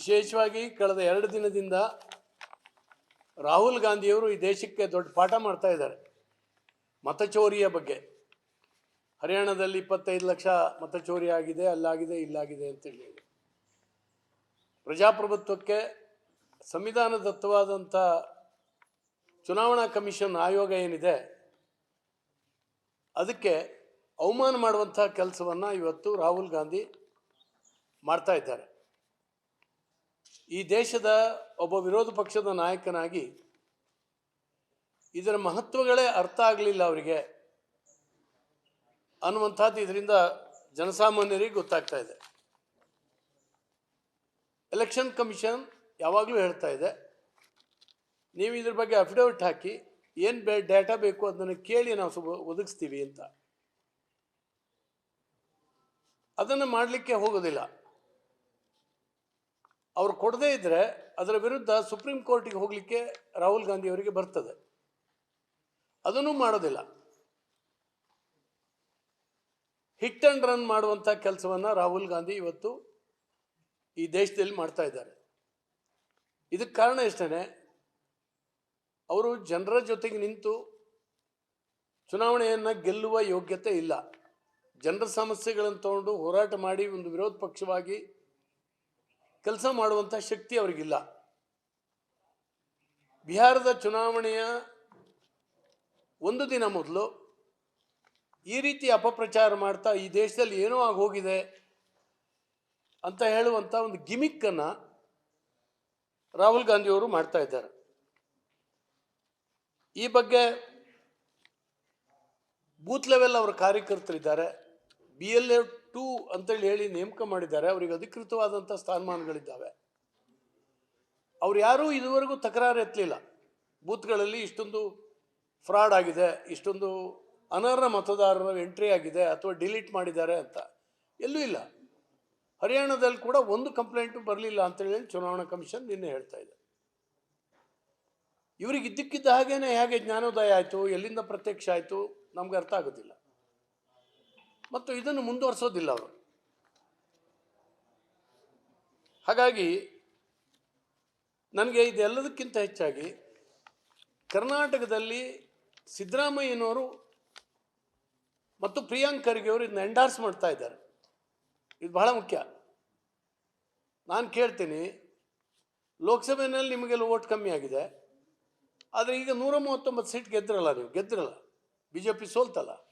ವಿಶೇಷವಾಗಿ ಕಳೆದ ಎರಡು ದಿನದಿಂದ ರಾಹುಲ್ ಗಾಂಧಿಯವರು ಈ ದೇಶಕ್ಕೆ ದೊಡ್ಡ ಪಾಠ ಮಾಡ್ತಾ ಇದ್ದಾರೆ. ಮತಚೋರಿಯ ಬಗ್ಗೆ. ಹರಿಯಾಣದಲ್ಲಿ ಇಪ್ಪತ್ತೈದು ಲಕ್ಷ ಮತಚೋರಿ ಆಗಿದೆ, ಅಲ್ಲಾಗಿದೆ, ಇಲ್ಲಾಗಿದೆ ಅಂತೇಳಿ ಪ್ರಜಾಪ್ರಭುತ್ವಕ್ಕೆ ಸಂವಿಧಾನದತ್ತವಾದಂಥ ಚುನಾವಣಾ ಕಮಿಷನ್ ಆಯೋಗ ಏನಿದೆ, ಅದಕ್ಕೆ ಅವಮಾನ ಮಾಡುವಂಥ ಕೆಲಸವನ್ನು ಇವತ್ತು ರಾಹುಲ್ ಗಾಂಧಿ ಮಾಡ್ತಾ ಇದ್ದಾರೆ. ಈ ದೇಶದ ಒಬ್ಬ ವಿರೋಧ ಪಕ್ಷದ ನಾಯಕನಾಗಿ ಇದರ ಮಹತ್ವಗಳೇ ಅರ್ಥ ಆಗಲಿಲ್ಲ ಅವರಿಗೆ ಅನ್ನುವಂಥದ್ದು ಇದರಿಂದ ಜನಸಾಮಾನ್ಯರಿಗೆ ಗೊತ್ತಾಗ್ತಾ ಇದೆ. ಎಲೆಕ್ಷನ್ ಕಮಿಷನ್ ಯಾವಾಗಲೂ ಹೇಳ್ತಾ ಇದೆ, ನೀವು ಇದ್ರ ಬಗ್ಗೆ ಅಫಿಡವಿಟ್ ಹಾಕಿ ಏನು ಬೇ ಡೇಟಾ ಬೇಕು ಅದನ್ನು ಕೇಳಿ ನಾವು ಸುಬ ಒದಗಿಸ್ತೀವಿ ಅಂತ. ಅದನ್ನು ಮಾಡಲಿಕ್ಕೆ ಹೋಗೋದಿಲ್ಲ. ಅವ್ರು ಕೊಡದೇ ಇದ್ದರೆ ಅದರ ವಿರುದ್ಧ ಸುಪ್ರೀಂ ಕೋರ್ಟಿಗೆ ಹೋಗಲಿಕ್ಕೆ ರಾಹುಲ್ ಗಾಂಧಿ ಅವರಿಗೆ ಬರ್ತದೆ. ಅದನ್ನು ಮಾಡೋದಿಲ್ಲ. ಹಿಟ್ ಆ್ಯಂಡ್ ರನ್ ಮಾಡುವಂಥ ಕೆಲಸವನ್ನು ರಾಹುಲ್ ಗಾಂಧಿ ಇವತ್ತು ಈ ದೇಶದಲ್ಲಿ ಮಾಡ್ತಾ ಇದ್ದಾರೆ. ಇದಕ್ಕೆ ಕಾರಣ ಎಷ್ಟೇ ಅವರು ಜನರ ಜೊತೆಗೆ ನಿಂತು ಚುನಾವಣೆಯನ್ನು ಗೆಲ್ಲುವ ಯೋಗ್ಯತೆ ಇಲ್ಲ. ಜನರ ಸಮಸ್ಯೆಗಳನ್ನು ತಗೊಂಡು ಹೋರಾಟ ಮಾಡಿ ಒಂದು ವಿರೋಧ ಪಕ್ಷವಾಗಿ ಕೆಲಸ ಮಾಡುವಂಥ ಶಕ್ತಿ ಅವರಿಗಿಲ್ಲ. ಬಿಹಾರದ ಚುನಾವಣೆಯ ಒಂದು ದಿನ ಮೊದಲು ಈ ರೀತಿ ಅಪಪ್ರಚಾರ ಮಾಡ್ತಾ ಈ ದೇಶದಲ್ಲಿ ಏನೋ ಹೋಗಿದೆ ಅಂತ ಹೇಳುವಂಥ ಒಂದು ಗಿಮಿಕ್ಕನ್ನು ರಾಹುಲ್ ಗಾಂಧಿಯವರು ಮಾಡ್ತಾ ಇದ್ದಾರೆ. ಈ ಬಗ್ಗೆ ಬೂತ್ ಲೆವೆಲ್ ಅವರ ಕಾರ್ಯಕರ್ತರಿದ್ದಾರೆ. ಬಿ ಎಲ್ ಎ ಟೂ ಅಂತೇಳಿ ಹೇಳಿ ನೇಮಕ ಮಾಡಿದ್ದಾರೆ, ಅವರಿಗೆ ಅಧಿಕೃತವಾದಂಥ ಸ್ಥಾನಮಾನಗಳಿದ್ದಾವೆ. ಅವ್ರು ಯಾರೂ ಇದುವರೆಗೂ ತಕರಾರು ಎತ್ತಲಿಲ್ಲ. ಬೂತ್ಗಳಲ್ಲಿ ಇಷ್ಟೊಂದು ಫ್ರಾಡ್ ಆಗಿದೆ, ಇಷ್ಟೊಂದು ಅನರ್ಹ ಮತದಾರರ ಎಂಟ್ರಿ ಆಗಿದೆ ಅಥವಾ ಡಿಲೀಟ್ ಮಾಡಿದ್ದಾರೆ ಅಂತ. ಎಲ್ಲೂ ಇಲ್ಲ. ಹರಿಯಾಣದಲ್ಲಿ ಕೂಡ ಒಂದು ಕಂಪ್ಲೇಂಟು ಬರಲಿಲ್ಲ ಅಂತೇಳಿ ಚುನಾವಣಾ ಕಮಿಷನ್ ನಿನ್ನೆ ಹೇಳ್ತಾ ಇದೆ. ಇವರಿಗೆ ಇದ್ದಕ್ಕಿದ್ದ ಹಾಗೇನೆ, ಹೇಗೆ ಜ್ಞಾನೋದಯ ಆಯಿತು, ಎಲ್ಲಿಂದ ಪ್ರತ್ಯಕ್ಷ ಆಯಿತು, ನಮ್ಗೆ ಅರ್ಥ ಆಗೋದಿಲ್ಲ. ಮತ್ತು ಇದನ್ನು ಮುಂದುವರಿಸೋದಿಲ್ಲ ಅವರು. ಹಾಗಾಗಿ ನನಗೆ ಇದೆಲ್ಲದಕ್ಕಿಂತ ಹೆಚ್ಚಾಗಿ ಕರ್ನಾಟಕದಲ್ಲಿ ಸಿದ್ದರಾಮಯ್ಯನವರು ಮತ್ತು ಪ್ರಿಯಾಂಕ್ ಖರ್ಗೆ ಅವರು ಇದನ್ನ ಎಂಡಾರ್ಸ್ ಮಾಡ್ತಾ ಇದ್ದಾರೆ. ಇದು ಬಹಳ ಮುಖ್ಯ. ನಾನು ಕೇಳ್ತೀನಿ, ಲೋಕಸಭೆಯಲ್ಲಿ ನಿಮಗೆಲ್ಲ ಓಟ್ ಕಮ್ಮಿ ಆಗಿದೆ. ಆದರೆ ಈಗ ನೂರ ಮೂವತ್ತೊಂಬತ್ತು ಸೀಟ್ ಗೆದ್ದಿರಲ್ಲ ನೀವು ಗೆದ್ದಿರಲ್ಲ ಬಿ ಜೆ ಪಿ ಸೋಲ್ತಲ್ಲ.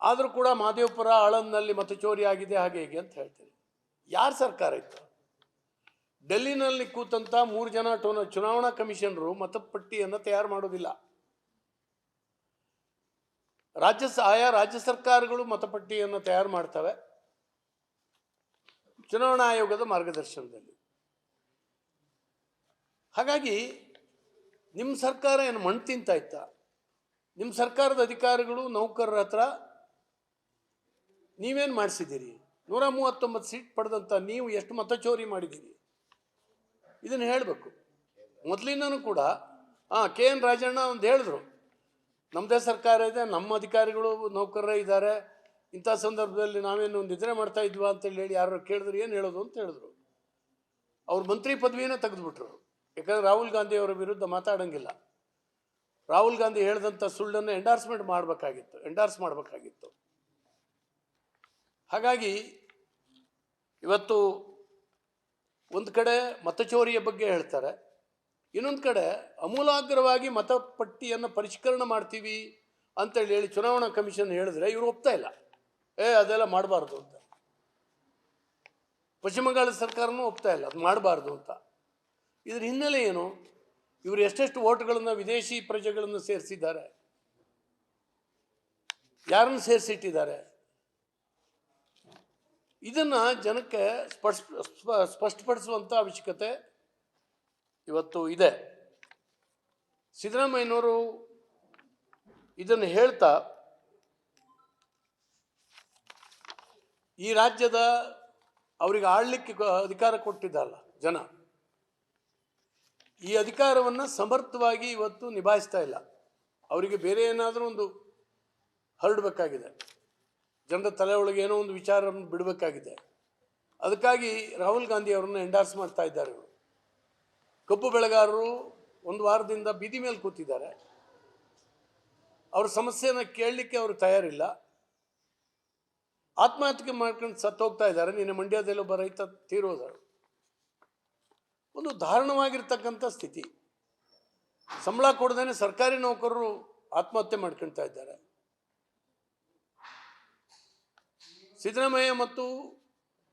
ಆದರೂ ಕೂಡ ಮಹದೇವಪುರ ಆಳಂದ್ನಲ್ಲಿ ಮತಚೋರಿ ಆಗಿದೆ, ಹಾಗೆ ಹೀಗೆ ಅಂತ ಹೇಳ್ತೀನಿ. ಯಾರು ಸರ್ಕಾರ ಇತ್ತು? ಡೆಲ್ಲಿನಲ್ಲಿ ಕೂತಂಥ ಮೂರು ಜನ ಟೋನ ಚುನಾವಣಾ ಕಮಿಷನರು ಮತಪಟ್ಟಿಯನ್ನು ತಯಾರು ಮಾಡೋದಿಲ್ಲ. ರಾಜ್ಯ ಆಯಾ ರಾಜ್ಯ ಸರ್ಕಾರಗಳು ಮತಪಟ್ಟಿಯನ್ನು ತಯಾರು ಮಾಡ್ತವೆ. ಚುನಾವಣಾ ಆಯೋಗದ ಮಾರ್ಗದರ್ಶನದಲ್ಲಿ. ಹಾಗಾಗಿ ನಿಮ್ಮ ಸರ್ಕಾರ ಏನು ಮಣ್ಣು ತಿಂತಾ ಇತ್ತ? ನಿಮ್ಮ ಸರ್ಕಾರದ ಅಧಿಕಾರಿಗಳು ನೌಕರರ ಹತ್ರ ನೀವೇನು ಮಾಡಿಸಿದ್ದೀರಿ? ನೂರ ಮೂವತ್ತೊಂಬತ್ತು ಸೀಟ್ ಪಡೆದಂಥ ನೀವು ಎಷ್ಟು ಮತ ಚೋರಿ ಮಾಡಿದ್ದೀರಿ? ಇದನ್ನು ಹೇಳಬೇಕು. ಮೊದಲಿಂದನೂ ಕೂಡ ಹಾಂ ಕೆ ಎನ್ ರಾಜಣ್ಣ ಒಂದು ಹೇಳಿದ್ರು. ನಮ್ಮದೇ ಸರ್ಕಾರ ಇದೆ, ನಮ್ಮ ಅಧಿಕಾರಿಗಳು, ನೌಕರರೇ ಇದ್ದಾರೆ. ಇಂಥ ಸಂದರ್ಭದಲ್ಲಿ ನಾವೇನು ನಿದ್ರೆ ಮಾಡ್ತಾ ಇದ್ವಾ ಅಂತೇಳಿ ಹೇಳಿ ಯಾರು ಕೇಳಿದ್ರು, ಏನು ಹೇಳೋದು ಅಂತ ಹೇಳಿದ್ರು. ಅವ್ರ ಮಂತ್ರಿ ಪದವಿನೇ ತೆಗೆದುಬಿಟ್ರು. ಯಾಕಂದರೆ ರಾಹುಲ್ ಗಾಂಧಿ ಅವರ ವಿರುದ್ಧ ಮಾತಾಡೋಂಗಿಲ್ಲ. ರಾಹುಲ್ ಗಾಂಧಿ ಹೇಳಿದಂಥ ಸುಳ್ಳನ್ನು ಎಂಡಾರ್ಸ್ಮೆಂಟ್ ಮಾಡಬೇಕಾಗಿತ್ತು ಎಂಡಾರ್ಸ್ ಮಾಡಬೇಕಾಗಿತ್ತು. ಹಾಗಾಗಿ ಇವತ್ತು ಒಂದು ಕಡೆ ಮತಚೋರಿಯ ಬಗ್ಗೆ ಹೇಳ್ತಾರೆ. ಇನ್ನೊಂದು ಕಡೆ ಅಮೂಲಾಗ್ರವಾಗಿ ಮತಪಟ್ಟಿಯನ್ನು ಪರಿಷ್ಕರಣೆ ಮಾಡ್ತೀವಿ ಅಂತೇಳಿ ಹೇಳಿ ಚುನಾವಣಾ ಕಮಿಷನ್ ಹೇಳಿದ್ರೆ ಇವರು ಒಪ್ತಾ ಇಲ್ಲ. ಏ, ಅದೆಲ್ಲ ಮಾಡಬಾರ್ದು ಅಂತ. ಪಶ್ಚಿಮ ಬಂಗಾಳ ಸರ್ಕಾರನೂ ಒಪ್ತಾ ಇಲ್ಲ, ಅದು ಮಾಡಬಾರ್ದು ಅಂತ. ಇದ್ರ ಹಿನ್ನೆಲೆ ಏನು? ಇವರು ಎಷ್ಟೆಷ್ಟು ಓಟ್ಗಳನ್ನು ವಿದೇಶಿ ಪ್ರಜೆಗಳನ್ನು ಸೇರಿಸಿದ್ದಾರೆ? ಯಾರನ್ನು ಸೇರಿಸಿಟ್ಟಿದ್ದಾರೆ? ಇದನ್ನ ಜನಕ್ಕೆ ಸ್ಪಷ್ಟ ಸ್ಪ- ಸ್ಪಷ್ಟಪಡಿಸುವಂಥ ಅವಶ್ಯಕತೆ ಇವತ್ತು ಇದೆ. ಸಿದ್ದರಾಮಯ್ಯನವರು ಇದನ್ನು ಹೇಳ್ತಾ, ಈ ರಾಜ್ಯದ ಅವರಿಗೆ ಆಳ್ಲಿಕ್ಕೆ ಅಧಿಕಾರ ಕೊಟ್ಟಿದ್ದಲ್ಲ ಜನ. ಈ ಅಧಿಕಾರವನ್ನು ಸಮರ್ಥವಾಗಿ ಇವತ್ತು ನಿಭಾಯಿಸ್ತಾ ಇಲ್ಲ. ಅವರಿಗೆ ಬೇರೆ ಏನಾದರೂ ಒಂದು ಹರಡಬೇಕಾಗಿದೆ. ಜನರ ತಲೆ ಒಳಗೆ ಏನೋ ಒಂದು ವಿಚಾರವನ್ನು ಬಿಡಬೇಕಾಗಿದೆ. ಅದಕ್ಕಾಗಿ ರಾಹುಲ್ ಗಾಂಧಿ ಅವರನ್ನು ಎಂಡಾರ್ಸ್ ಮಾಡ್ತಾ ಇದ್ದಾರೆ ಇವರು. ಕಬ್ಬು ಬೆಳೆಗಾರರು ಒಂದು ವಾರದಿಂದ ಬೀದಿ ಮೇಲೆ ಕೂತಿದ್ದಾರೆ. ಅವ್ರ ಸಮಸ್ಯೆಯನ್ನು ಕೇಳಲಿಕ್ಕೆ ಅವರು ತಯಾರಿಲ್ಲ. ಆತ್ಮಹತ್ಯೆ ಮಾಡ್ಕೊಂಡು ಸತ್ತೋಗ್ತಾ ಇದ್ದಾರೆ. ನಿನ್ನೆ ಮಂಡ್ಯದಲ್ಲಿ ಒಬ್ಬ ರೈತ ತೀರೋದರು ಒಂದು ದಾರುಣವಾಗಿರ್ತಕ್ಕಂಥ ಸ್ಥಿತಿ. ಸಂಬಳ ಕೊಡದೇನೆ ಸರ್ಕಾರಿ ನೌಕರರು ಆತ್ಮಹತ್ಯೆ ಮಾಡ್ಕೊಳ್ತಾ ಇದ್ದಾರೆ. ಸಿದ್ದರಾಮಯ್ಯ ಮತ್ತು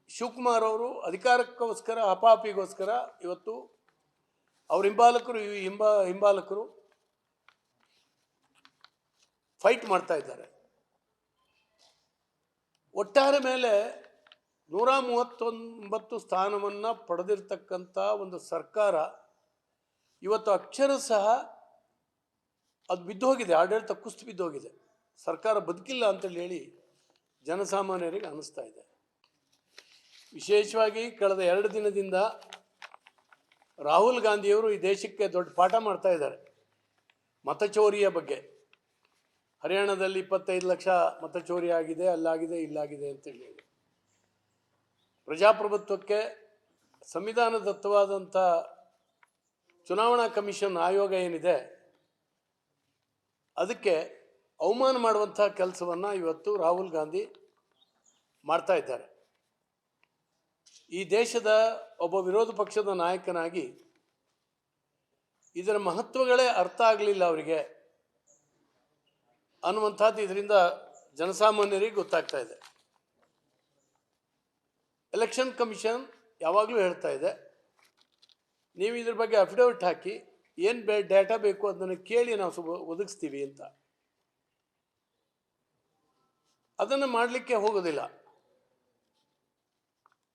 ಶಿವಕುಮಾರ್ ಅವರು ಅಧಿಕಾರಕ್ಕೋಸ್ಕರ ಅಪಾಪಿಗೋಸ್ಕರ ಇವತ್ತು ಅವ್ರ ಹಿಂಬಾಲಕರು, ಈ ಹಿಂಬ, ಹಿಂಬಾಲಕರು ಫೈಟ್ ಮಾಡ್ತಾ ಇದ್ದಾರೆ. ಒಟ್ಟಾರೆ ಮೇಲೆ ನೂರ ಮೂವತ್ತೊಂಬತ್ತು ಸ್ಥಾನವನ್ನು ಪಡೆದಿರ್ತಕ್ಕಂಥ ಒಂದು ಸರ್ಕಾರ ಇವತ್ತು ಅಕ್ಷರ ಸಹ ಅದು ಬಿದ್ದೋಗಿದೆ, ಆಡಳಿತ ಕುಸ್ತು ಬಿದ್ದೋಗಿದೆ. ಸರ್ಕಾರ ಬದುಕಿಲ್ಲ ಅಂತೇಳಿ ಹೇಳಿ ಜನಸಾಮಾನ್ಯರಿಗೆ ಅನ್ನಿಸ್ತಾ ಇದೆ. ವಿಶೇಷವಾಗಿ ಕಳೆದ ಎರಡು ದಿನದಿಂದ ರಾಹುಲ್ ಗಾಂಧಿಯವರು ಈ ದೇಶಕ್ಕೆ ದೊಡ್ಡ ಪಾಠ ಮಾಡ್ತಾ ಇದ್ದಾರೆ. ಮತಚೋರಿಯ ಬಗ್ಗೆ. ಹರಿಯಾಣದಲ್ಲಿ ಇಪ್ಪತ್ತೈದು ಲಕ್ಷ ಮತಚೋರಿ ಆಗಿದೆ, ಅಲ್ಲಾಗಿದೆ, ಇಲ್ಲಾಗಿದೆ ಅಂತೇಳಿ ಹೇಳಿ. ಪ್ರಜಾಪ್ರಭುತ್ವಕ್ಕೆ ಸಂವಿಧಾನದತ್ತವಾದಂಥ ಚುನಾವಣಾ ಕಮಿಷನ್ ಆಯೋಗ ಏನಿದೆ, ಅದಕ್ಕೆ ಅವಮಾನ ಮಾಡುವಂಥ ಕೆಲಸವನ್ನು ಇವತ್ತು ರಾಹುಲ್ ಗಾಂಧಿ ಮಾಡ್ತಾ ಇದ್ದಾರೆ. ಈ ದೇಶದ ಒಬ್ಬ ವಿರೋಧ ಪಕ್ಷದ ನಾಯಕನಾಗಿ ಇದರ ಮಹತ್ವಗಳೇ ಅರ್ಥ ಆಗಲಿಲ್ಲ ಅವರಿಗೆ ಅನ್ನುವಂಥದ್ದು ಇದರಿಂದ ಜನಸಾಮಾನ್ಯರಿಗೆ ಗೊತ್ತಾಗ್ತಾ ಇದೆ. ಎಲೆಕ್ಷನ್ ಕಮಿಷನ್ ಯಾವಾಗಲೂ ಹೇಳ್ತಾ ಇದೆ, ನೀವು ಇದ್ರ ಬಗ್ಗೆ ಅಫಿಡವಿಟ್ ಹಾಕಿ ಏನು ಬೇ, ಡೇಟಾ ಬೇಕು ಅದನ್ನು ಕೇಳಿ ನಾವು ಒದಗಿಸ್ತೀವಿ ಅಂತ. ಅದನ್ನು ಮಾಡಲಿಕ್ಕೆ ಹೋಗೋದಿಲ್ಲ.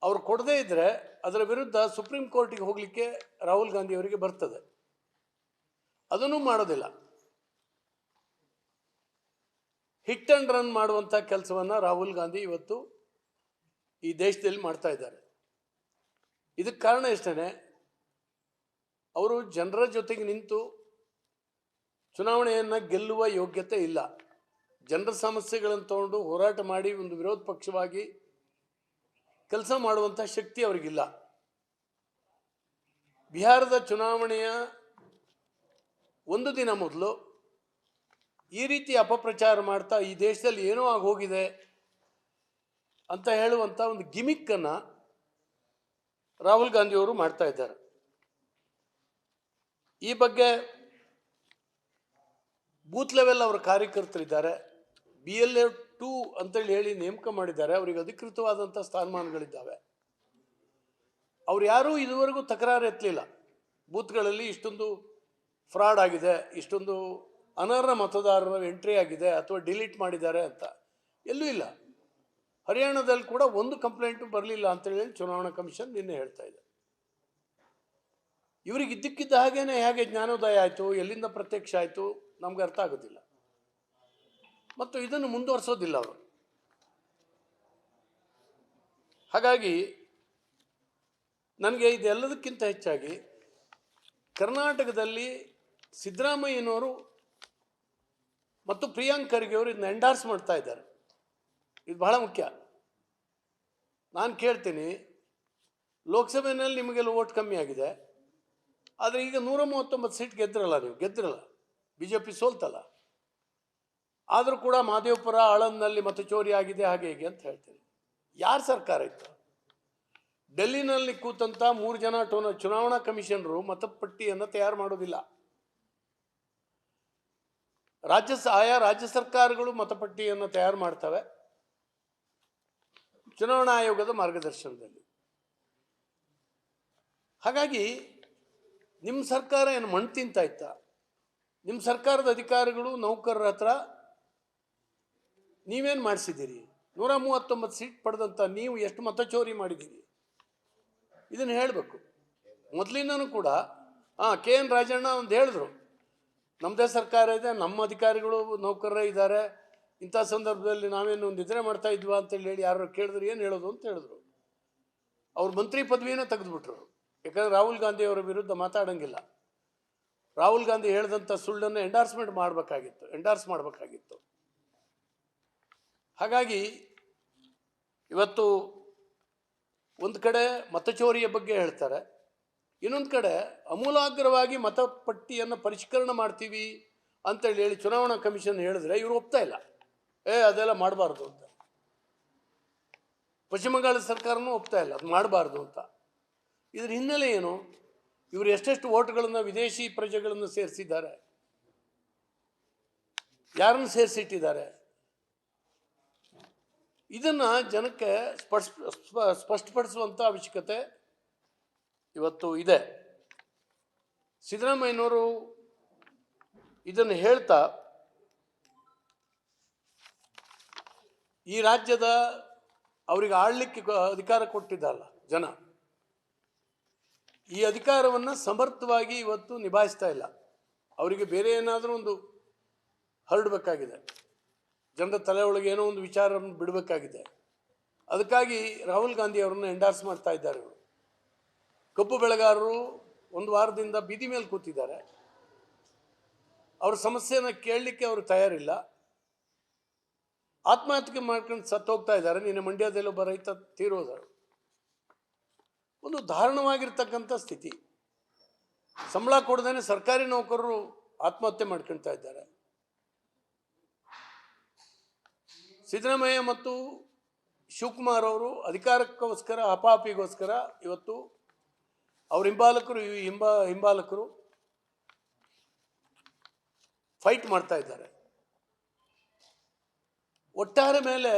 ಅವರು ಕೊಡದೇ ಇದ್ದರೆ ಅದರ ವಿರುದ್ಧ ಸುಪ್ರೀಂ ಕೋರ್ಟಿಗೆ ಹೋಗಲಿಕ್ಕೆ ರಾಹುಲ್ ಗಾಂಧಿ ಅವರಿಗೆ ಬರ್ತದೆ. ಅದನ್ನು ಮಾಡೋದಿಲ್ಲ. ಹಿಟ್ ಆ್ಯಂಡ್ ರನ್ ಮಾಡುವಂಥ ಕೆಲಸವನ್ನು ರಾಹುಲ್ ಗಾಂಧಿ ಇವತ್ತು ಈ ದೇಶದಲ್ಲಿ ಮಾಡ್ತಾ ಇದ್ದಾರೆ. ಇದಕ್ಕೆ ಕಾರಣ ಎಷ್ಟೇ ಅವರು ಜನರ ಜೊತೆಗೆ ನಿಂತು ಚುನಾವಣೆಯನ್ನು ಗೆಲ್ಲುವ ಯೋಗ್ಯತೆ ಇಲ್ಲ. ಜನರ ಸಮಸ್ಯೆಗಳನ್ನು ತಗೊಂಡು ಹೋರಾಟ ಮಾಡಿ ಒಂದು ವಿರೋಧ ಪಕ್ಷವಾಗಿ ಕೆಲಸ ಮಾಡುವಂಥ ಶಕ್ತಿ ಅವರಿಗಿಲ್ಲ. ಬಿಹಾರದ ಚುನಾವಣೆಯ ಒಂದು ದಿನ ಮೊದಲು ಈ ರೀತಿ ಅಪಪ್ರಚಾರ ಮಾಡ್ತಾ ಈ ದೇಶದಲ್ಲಿ ಏನೋ ಆಗಿ ಹೋಗಿದೆ ಅಂತ ಹೇಳುವಂಥ ಒಂದು ಗಿಮಿಕ್ಕನ್ನು ರಾಹುಲ್ ಗಾಂಧಿಯವರು ಮಾಡ್ತಾ ಇದ್ದಾರೆ. ಈ ಬಗ್ಗೆ ಬೂತ್ ಲೆವೆಲ್ ಅವರ ಕಾರ್ಯಕರ್ತರಿದ್ದಾರೆ. ಬಿ ಎಲ್ ಎ ಟು ಅಂತೇಳಿ ಹೇಳಿ ನೇಮಕ ಮಾಡಿದ್ದಾರೆ, ಅವರಿಗೆ ಅಧಿಕೃತವಾದಂಥ ಸ್ಥಾನಮಾನಗಳಿದ್ದಾವೆ. ಅವ್ರು ಯಾರೂ ಇದುವರೆಗೂ ತಕರಾರು ಎತ್ತಲಿಲ್ಲ. ಬೂತ್ಗಳಲ್ಲಿ ಇಷ್ಟೊಂದು ಫ್ರಾಡ್ ಆಗಿದೆ, ಇಷ್ಟೊಂದು ಅನರ್ಹ ಮತದಾರರ ಎಂಟ್ರಿ ಆಗಿದೆ ಅಥವಾ ಡಿಲೀಟ್ ಮಾಡಿದ್ದಾರೆ ಅಂತ. ಎಲ್ಲೂ ಇಲ್ಲ. ಹರಿಯಾಣದಲ್ಲಿ ಕೂಡ ಒಂದು ಕಂಪ್ಲೇಂಟು ಬರಲಿಲ್ಲ ಅಂತೇಳಿ ಚುನಾವಣಾ ಕಮಿಷನ್ ನಿನ್ನೆ ಹೇಳ್ತಾ ಇದೆ. ಇವರಿಗೆ ಇದ್ದಕ್ಕಿದ್ದ ಹಾಗೇನೆ ಹೇಗೆ ಜ್ಞಾನೋದಯ ಆಯಿತು, ಎಲ್ಲಿಂದ ಪ್ರತ್ಯಕ್ಷ ಆಯಿತು, ನಮ್ಗೆ ಅರ್ಥ ಆಗೋದಿಲ್ಲ. ಮತ್ತು ಇದನ್ನು ಮುಂದುವರಿಸೋದಿಲ್ಲ ಅವರು. ಹಾಗಾಗಿ ನನಗೆ ಇದೆಲ್ಲದಕ್ಕಿಂತ ಹೆಚ್ಚಾಗಿ ಕರ್ನಾಟಕದಲ್ಲಿ ಸಿದ್ದರಾಮಯ್ಯನವರು ಮತ್ತು ಪ್ರಿಯಾಂಕ್ ಖರ್ಗೆ ಅವರು ಇದನ್ನ ಎಂಡಾರ್ಸ್ ಮಾಡ್ತಾ ಇದ್ದಾರೆ. ಇದು ಬಹಳ ಮುಖ್ಯ. ನಾನು ಕೇಳ್ತೀನಿ, ಲೋಕಸಭೆಯಲ್ಲಿ ನಿಮಗೆಲ್ಲ ಓಟ್ ಕಮ್ಮಿ ಆಗಿದೆ. ಆದರೆ ಈಗ ನೂರ ಮೂವತ್ತೊಂಬತ್ತು ಸೀಟ್ ಗೆದ್ರಲ್ಲ ನೀವು ಗೆದ್ದಿರಲ್ಲ ಬಿ ಜೆ ಪಿ ಸೋಲ್ತಲ್ಲ. ಆದರೂ ಕೂಡ ಮಹದೇವಪುರ ಆಳಂದ್ನಲ್ಲಿ ಮತಚೋರಿ ಆಗಿದೆ ಹಾಗೆ ಹೀಗೆ ಅಂತ ಹೇಳ್ತೀನಿ. ಯಾರ ಸರ್ಕಾರ ಇತ್ತು? ಡೆಲ್ಲಿನಲ್ಲಿ ಕೂತಂತ ಮೂರು ಜನ ಟೋನ ಚುನಾವಣಾ ಕಮಿಷನರು ಮತಪಟ್ಟಿಯನ್ನು ತಯಾರು ಮಾಡೋದಿಲ್ಲ. ರಾಜ್ಯ ಆಯಾ ರಾಜ್ಯ ಸರ್ಕಾರಗಳು ಮತಪಟ್ಟಿಯನ್ನು ತಯಾರು ಮಾಡ್ತವೆ. ಚುನಾವಣಾ ಆಯೋಗದ ಮಾರ್ಗದರ್ಶನದಲ್ಲಿ. ಹಾಗಾಗಿ ನಿಮ್ಮ ಸರ್ಕಾರ ಏನು ಮಣ್ಣು ತಿಂತಾ ಇತ್ತ? ನಿಮ್ಮ ಸರ್ಕಾರದ ಅಧಿಕಾರಿಗಳು ನೌಕರರ ಹತ್ರ ನೀವೇನು ಮಾಡಿಸಿದ್ದೀರಿ? ನೂರ ಮೂವತ್ತೊಂಬತ್ತು ಸೀಟ್ ಪಡೆದಂಥ ನೀವು ಎಷ್ಟು ಮತ ಚೋರಿ ಮಾಡಿದ್ದೀರಿ? ಇದನ್ನು ಹೇಳಬೇಕು. ಮೊದಲಿಂದನೂ ಕೂಡ ಹಾಂ ಕೆ ಎನ್ ರಾಜಣ್ಣ ಒಂದು ಹೇಳಿದ್ರು. ನಮ್ಮದೇ ಸರ್ಕಾರ ಇದೆ, ನಮ್ಮ ಅಧಿಕಾರಿಗಳು, ನೌಕರರೇ ಇದ್ದಾರೆ. ಇಂಥ ಸಂದರ್ಭದಲ್ಲಿ ನಾವೇನು ನಿದ್ರೆ ಮಾಡ್ತಾ ಇದ್ವಾ ಅಂತೇಳಿ ಹೇಳಿ ಯಾರು ಕೇಳಿದ್ರು, ಏನು ಹೇಳೋದು ಅಂತ ಹೇಳಿದ್ರು. ಅವ್ರು ಮಂತ್ರಿ ಪದವಿನ ತೆಗೆದುಬಿಟ್ರು. ಯಾಕಂದ್ರೆ ರಾಹುಲ್ ಗಾಂಧಿ ಅವರ ವಿರುದ್ಧ ಮಾತಾಡೋಂಗಿಲ್ಲ. ರಾಹುಲ್ ಗಾಂಧಿ ಹೇಳಿದಂಥ ಸುಳ್ಳನ್ನು ಎಂಡಾರ್ಸ್ಮೆಂಟ್ ಮಾಡಬೇಕಾಗಿತ್ತು ಎಂಡಾರ್ಸ್ ಮಾಡಬೇಕಾಗಿತ್ತು. ಹಾಗಾಗಿ ಇವತ್ತು ಒಂದು ಕಡೆ ಮತಚೋರಿಯ ಬಗ್ಗೆ ಹೇಳ್ತಾರೆ. ಇನ್ನೊಂದು ಕಡೆ ಅಮೂಲಾಗ್ರವಾಗಿ ಮತಪಟ್ಟಿಯನ್ನು ಪರಿಷ್ಕರಣೆ ಮಾಡ್ತೀವಿ ಅಂತೇಳಿ ಹೇಳಿ ಚುನಾವಣಾ ಕಮಿಷನ್ ಹೇಳಿದ್ರೆ ಇವರು ಒಪ್ತಾ ಇಲ್ಲ. ಏ, ಅದೆಲ್ಲ ಮಾಡಬಾರ್ದು ಅಂತ. ಪಶ್ಚಿಮ ಬಂಗಾಳ ಸರ್ಕಾರನೂ ಒಪ್ತಾ ಇಲ್ಲ, ಅದು ಮಾಡಬಾರ್ದು ಅಂತ. ಇದ್ರ ಹಿನ್ನೆಲೆ ಏನು? ಇವರು ಎಷ್ಟೆಷ್ಟು ಓಟ್ಗಳನ್ನು ವಿದೇಶಿ ಪ್ರಜೆಗಳನ್ನು ಸೇರಿಸಿದ್ದಾರೆ? ಯಾರನ್ನು ಸೇರಿಸಿಟ್ಟಿದ್ದಾರೆ? ಇದನ್ನು ಜನಕ್ಕೆ ಸ್ಪಷ್ಟ ಸ್ಪ- ಸ್ಪಷ್ಟಪಡಿಸುವಂಥ ಅವಶ್ಯಕತೆ ಇವತ್ತು ಇದೆ. ಸಿದ್ದರಾಮಯ್ಯನವರು ಇದನ್ನು ಹೇಳ್ತಾ, ಈ ರಾಜ್ಯದ ಅವರಿಗೆ ಆಳ್ಲಿಕ್ಕೆ ಅಧಿಕಾರ ಕೊಟ್ಟಿದ್ದಲ್ಲ ಜನ. ಈ ಅಧಿಕಾರವನ್ನು ಸಮರ್ಥವಾಗಿ ಇವತ್ತು ನಿಭಾಯಿಸ್ತಾ ಇಲ್ಲ. ಅವರಿಗೆ ಬೇರೆ ಏನಾದರೂ ಒಂದು ಹರಡಬೇಕಾಗಿದೆ. ಜನರ ತಲೆ ಒಳಗೆ ಏನೋ ಒಂದು ವಿಚಾರವನ್ನು ಬಿಡಬೇಕಾಗಿದೆ. ಅದಕ್ಕಾಗಿ ರಾಹುಲ್ ಗಾಂಧಿ ಅವರನ್ನು ಎಂಡಾರ್ಸ್ ಮಾಡ್ತಾ ಇದ್ದಾರೆ ಇವರು. ಕಬ್ಬು ಬೆಳೆಗಾರರು ಒಂದು ವಾರದಿಂದ ಬೀದಿ ಮೇಲೆ ಕೂತಿದ್ದಾರೆ. ಅವ್ರ ಸಮಸ್ಯೆನ ಕೇಳಲಿಕ್ಕೆ ಅವರು ತಯಾರಿಲ್ಲ. ಆತ್ಮಹತ್ಯೆ ಮಾಡ್ಕೊಂಡು ಸತ್ತು ಹೋಗ್ತಾ ಇದ್ದಾರೆ. ನಿನ್ನೆ ಮಂಡ್ಯದಲ್ಲಿ ಒಬ್ಬ ರೈತ ತೀರೋದರು ಒಂದು ದಾರುಣವಾಗಿರ್ತಕ್ಕಂಥ ಸ್ಥಿತಿ. ಸಂಬಳ ಕೊಡದೇನೆ ಸರ್ಕಾರಿ ನೌಕರರು ಆತ್ಮಹತ್ಯೆ ಮಾಡ್ಕೊಳ್ತಾ ಇದ್ದಾರೆ. ಸಿದ್ದರಾಮಯ್ಯ ಮತ್ತು ಶಿವಕುಮಾರ್ ಅವರು ಅಧಿಕಾರಕ್ಕೋಸ್ಕರ, ಅಪಾಪಿಗೋಸ್ಕರ ಇವತ್ತು ಅವ್ರ ಹಿಂಬಾಲಕರು, ಈ ಹಿಂಬ, ಹಿಂಬಾಲಕರು ಫೈಟ್ ಮಾಡ್ತಾ ಇದ್ದಾರೆ. ಒಟ್ಟಾರೆ ಮೇಲೆ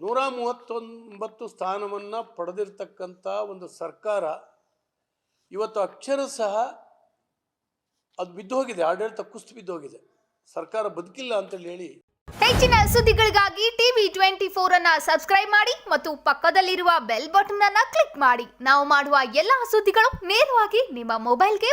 ನೂರ ಮೂವತ್ತೊಂಬತ್ತು ಸ್ಥಾನವನ್ನು ಪಡೆದಿರ್ತಕ್ಕಂಥ ಒಂದು ಸರ್ಕಾರ ಇವತ್ತು ಅಕ್ಷರ ಸಹ ಅದು ಬಿದ್ದೋಗಿದೆ, ಆಡಳಿತ ಕುಸ್ತು ಬಿದ್ದೋಗಿದೆ. ಸರ್ಕಾರ ಬದುಕಿಲ್ಲ ಅಂತೇಳಿ ಹೇಳಿ ಹೆಚ್ಚಿನ ಸುದ್ದಿಗಳಿಗಾಗಿ ಟಿವಿ ಟ್ವೆಂಟಿ ಫೋರ್ ಅನ್ನ ಸಬ್ಸ್ಕ್ರೈಬ್ ಮಾಡಿ ಮತ್ತು ಪಕ್ಕದಲ್ಲಿರುವ ಬೆಲ್ ಬಟನ್ ಅನ್ನ ಕ್ಲಿಕ್ ಮಾಡಿ. ನಾವು ಮಾಡುವ ಎಲ್ಲಾ ಸುದ್ದಿಗಳು ನೇರವಾಗಿ ನಿಮ್ಮ ಮೊಬೈಲ್ಗೆ